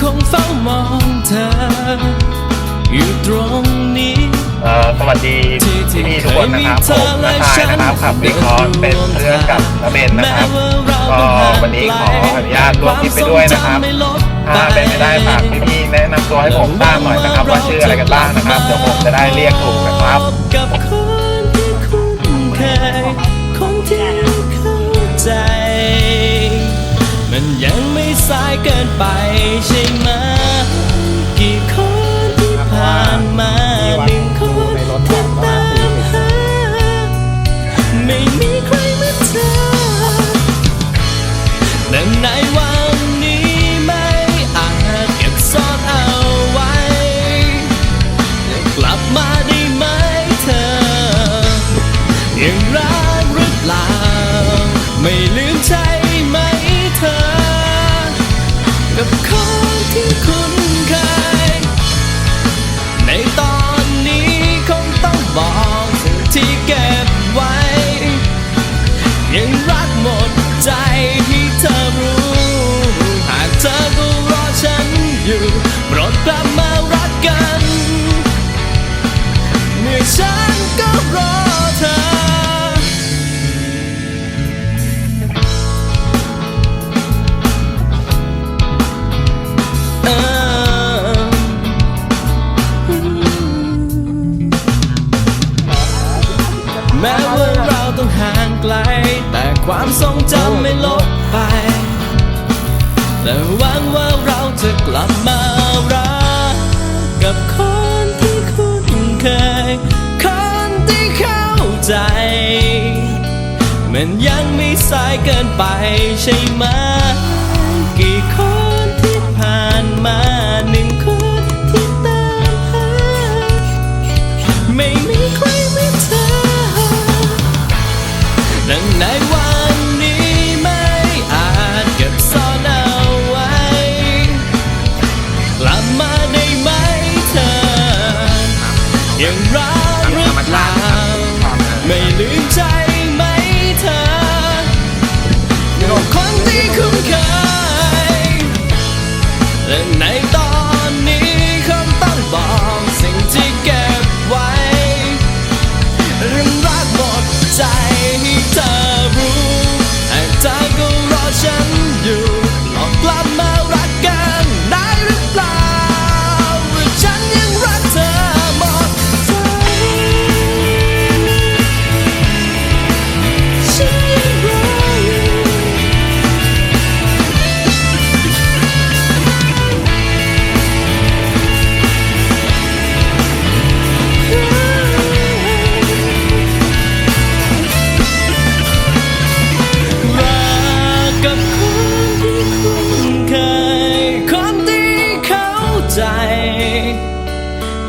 คงเฝ้ามองเธอ อยู่ตรงนี้อสวัสดีที่นี่ทุกคนนะครับผมนะคะนะครับขับวิคอร์เป็นเรื่องกับระเบนนะครับ ก็วันนี้ขออนุญาตร่วมทิปไปด้วยนะครับ ถ้าเป็นไม่ได้ฝากพี่ๆแนะนำตัวให้ผมทราบหน่อยนะครับ ว่าชื่ออะไรกันบ้างนะครับเดี๋ยวผมจะได้เรียกถูกนะครับ ไปใช่ไหมกี่คนที่ผ่านมาหนึ่งคนที่ตามหาไม่มีใครเหมือนเธอแต่ในวันนี้ไม่อาจเก็บซ่อนเอาไว้ กลับมาได้ไหมเธออยังรักหรื ความทรงจำไม่ลบไปแต่หวังว่าเราจะกลับมารักกับคนที่คุ้นเคย คนที่เข้าใจ มันยังไม่สายเกินไปใช่ไหม ยังรัก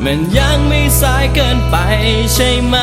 มันยังไม่สายเกินไปใช่ไหม